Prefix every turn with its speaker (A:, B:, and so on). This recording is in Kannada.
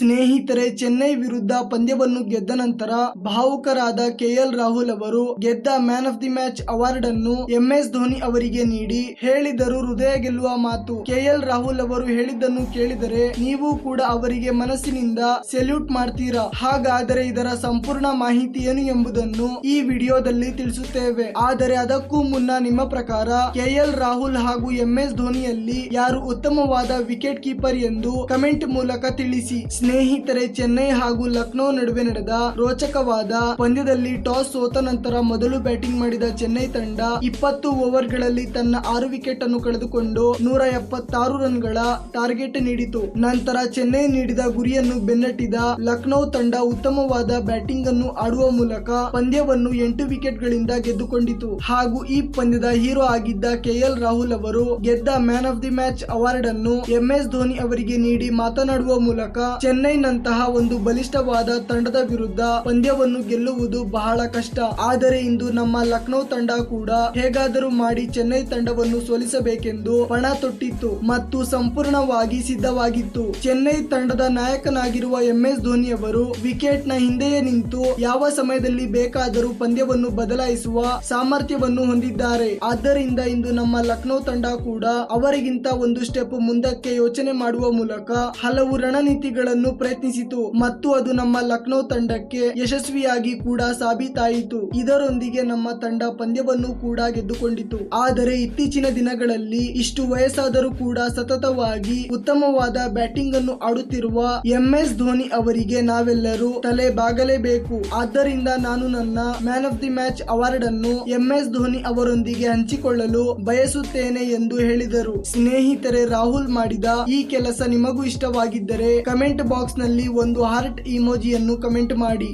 A: ಸ್ನೇಹಿತರೆ, ಚೆನ್ನೈ ವಿರುದ್ಧ ಪಂದ್ಯವನ್ನು ಗೆದ್ದ ನಂತರ ಭಾವುಕರಾದ ಕೆಎಲ್ ರಾಹುಲ್ ಅವರು ಗೆದ್ದ man of the match award ಅನ್ನು ಎಂಎಸ್ ಧೋನಿ ಅವರಿಗೆ ನೀಡಿ ಹೇಳಿದರು. ಹೃದಯ ಗೆಲ್ಲುವ ಮಾತು. ಕೆಎಲ್ ರಾಹುಲ್ ಅವರು ಹೇಳಿದ್ದನ್ನು ಕೇಳಿದರೆ ನೀವು ಕೂಡ ಅವರಿಗೆ ಮನಸ್ಸಿನಿಂದ ಸೆಲ್ಯೂಟ್ ಮಾಡ್ತೀರಾ? ಹಾಗಾದರೆ ಇದರ ಸಂಪೂರ್ಣ ಮಾಹಿತಿ ಏನು ಎಂಬುದನ್ನು ಈ ವಿಡಿಯೋದಲ್ಲಿ ತಿಳಿಸುತ್ತೇವೆ. ಆದರೆ ಅದಕ್ಕೂ ಮುನ್ನ ನಿಮ್ಮ ಪ್ರಕಾರ ಕೆಎಲ್ ರಾಹುಲ್ ಹಾಗೂ ಎಂಎಸ್ ಧೋನಿಯಲ್ಲಿ ಯಾರು ಉತ್ತಮವಾದ ವಿಕೆಟ್ ಕೀಪರ್ ಎಂದು ಕಮೆಂಟ್ ಮೂಲಕ ತಿಳಿಸಿ. ಸ್ನೇಹಿತರೆ, ಚೆನ್ನೈ ಹಾಗೂ ಲಕ್ನೋ ನಡುವೆ ನಡೆದ ರೋಚಕವಾದ ಪಂದ್ಯದಲ್ಲಿ ಟಾಸ್ ಸೋತ ನಂತರ ಮೊದಲು ಬ್ಯಾಟಿಂಗ್ ಮಾಡಿದ ಚೆನ್ನೈ ತಂಡ ಇಪ್ಪತ್ತು ಓವರ್ಗಳಲ್ಲಿ ತನ್ನ ಆರು ವಿಕೆಟ್ ಅನ್ನು ಕಳೆದುಕೊಂಡು ನೂರ ಎಪ್ಪತ್ತಾರು ರನ್ಗಳ ಟಾರ್ಗೆಟ್ ನೀಡಿತು. ನಂತರ ಚೆನ್ನೈ ನೀಡಿದ ಗುರಿಯನ್ನು ಬೆನ್ನಟ್ಟಿದ ಲಕ್ನೋ ತಂಡ ಉತ್ತಮವಾದ ಬ್ಯಾಟಿಂಗ್ ಅನ್ನು ಆಡುವ ಮೂಲಕ ಪಂದ್ಯವನ್ನು ಎಂಟು ವಿಕೆಟ್ ಗಳಿಂದ ಗೆದ್ದುಕೊಂಡಿತು. ಹಾಗೂ ಈ ಪಂದ್ಯದ ಹೀರೋ ಆಗಿದ್ದ ಕೆಎಲ್ ರಾಹುಲ್ ಅವರು ಗೆದ್ದ man of the match award ಅನ್ನು ಎಂಎಸ್ ಧೋನಿ ಅವರಿಗೆ ನೀಡಿ ಮಾತನಾಡುವ ಮೂಲಕ ಚೆನ್ನೈನಂತಹ ಒಂದು ಬಲಿಷ್ಠವಾದ ತಂಡದ ವಿರುದ್ಧ ಪಂದ್ಯವನ್ನು ಗೆಲ್ಲುವುದು ಬಹಳ ಕಷ್ಟ. ಆದರೆ ಇಂದು ನಮ್ಮ ಲಕ್ನೋ ತಂಡ ಕೂಡ ಹೇಗಾದರೂ ಮಾಡಿ ಚೆನ್ನೈ ತಂಡವನ್ನು ಸೋಲಿಸಬೇಕೆಂದು ಪಣ ತೊಟ್ಟಿತ್ತು ಮತ್ತು ಸಂಪೂರ್ಣವಾಗಿ ಸಿದ್ಧವಾಗಿತ್ತು. ಚೆನ್ನೈ ತಂಡದ ನಾಯಕನಾಗಿರುವ ಎಂಎಸ್ ಧೋನಿ ಅವರು ವಿಕೆಟ್ನ ಹಿಂದೆಯೇ ನಿಂತು ಯಾವ ಸಮಯದಲ್ಲಿ ಬೇಕಾದರೂ ಪಂದ್ಯವನ್ನು ಬದಲಾಯಿಸುವ ಸಾಮರ್ಥ್ಯವನ್ನು ಹೊಂದಿದ್ದಾರೆ. ಆದ್ದರಿಂದ ಇಂದು ನಮ್ಮ ಲಕ್ನೋ ತಂಡ ಕೂಡ ಅವರಿಗಿಂತ ಒಂದು ಸ್ಟೆಪ್ ಮುಂದಕ್ಕೆ ಯೋಚನೆ ಮಾಡುವ ಮೂಲಕ ಹಲವು ರಣನೀತಿಗಳನ್ನು ಪ್ರಯತ್ನಿಸಿತು ಮತ್ತು ಅದು ನಮ್ಮ ಲಕ್ನೋ ತಂಡಕ್ಕೆ ಯಶಸ್ವಿಯಾಗಿ ಕೂಡ ಸಾಬೀತಾಯಿತು. ಇದರೊಂದಿಗೆ ನಮ್ಮ ತಂಡ ಪಂದ್ಯವನ್ನು ಕೂಡ ಗೆದ್ದುಕೊಂಡಿತು. ಆದರೆ ಇತ್ತೀಚಿನ ದಿನಗಳಲ್ಲಿ ಇಷ್ಟು ವಯಸ್ಸಾದರೂ ಕೂಡ ಸತತವಾಗಿ ಉತ್ತಮವಾದ ಬ್ಯಾಟಿಂಗ್ ಅನ್ನು ಆಡುತ್ತಿರುವ ಎಂಎಸ್ ಧೋನಿ ಅವರಿಗೆ ನಾವೆಲ್ಲರೂ ತಲೆ ಬಾಗಲೇಬೇಕು ಆದ್ದರಿಂದ ನಾನು ನನ್ನ man of the match award ಅನ್ನು ಎಂಎಸ್ ಧೋನಿ ಅವರೊಂದಿಗೆ ಹಂಚಿಕೊಳ್ಳಲು ಬಯಸುತ್ತೇನೆ ಎಂದು ಹೇಳಿದರು. ಸ್ನೇಹಿತರೆ, ರಾಹುಲ್ ಮಾಡಿದ ಈ ಕೆಲಸ ನಿಮಗೂ ಇಷ್ಟವಾಗಿದ್ದರೆ ಕಮೆಂಟ್ ಬಾಕ್ಸ್ನಲ್ಲಿ ಒಂದು ಹಾರ್ಟ್ ಇಮೋಜಿಯನ್ನು ಕಮೆಂಟ್ ಮಾಡಿ.